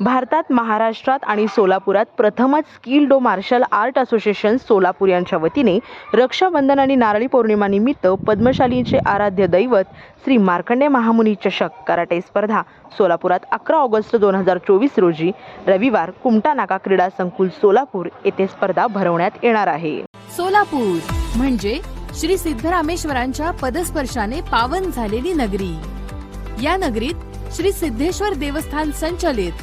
भारतात महाराष्ट्रात आणि सोलापुरात प्रथमच स्किल डो मार्शल आर्ट असोसिएशन सोलापूर यांच्या वतीने रक्षाबंधन आणि नारळी पौर्णिमानिमित्त पद्मशालींचे आराध्य दैवत श्री मार्कंडे महामुनी चषक कराटे स्पर्धा सोलापुरात अकरा ऑगस्ट दोन हजार चोवीस रोजी रविवार कुमटा नाका क्रीडा संकुल सोलापूर येथे स्पर्धा भरवण्यात येणार आहे. सोलापूर म्हणजे श्री सिद्धरामेश्वरांच्या पदस्पर्शाने पावन झालेली नगरी. या नगरीत श्री सिद्धेश्वर देवस्थान संचलित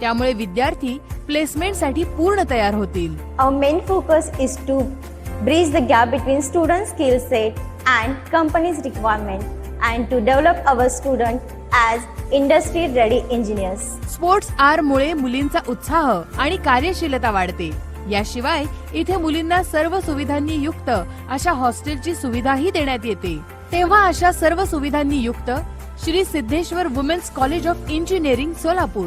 त्यामुळे विद्यार्थी प्लेसमेंटसाठी पूर्ण तयार होतील. Main focus is to bridge the gap between student skill set and company's requirement and to develop our student as industry ready engineers. Sports R मुळे मुलींचा उत्साह आणि कार्यशीलता वाढते. याशिवाय इथे मुलींना सर्व सुविधांनी युक्त अशा हॉस्टेलची सुविधाही देण्यात येते. तेव्हा अशा सर्व सुविधांनी युक्त Shri Siddheshwar women's college of engineering Solapur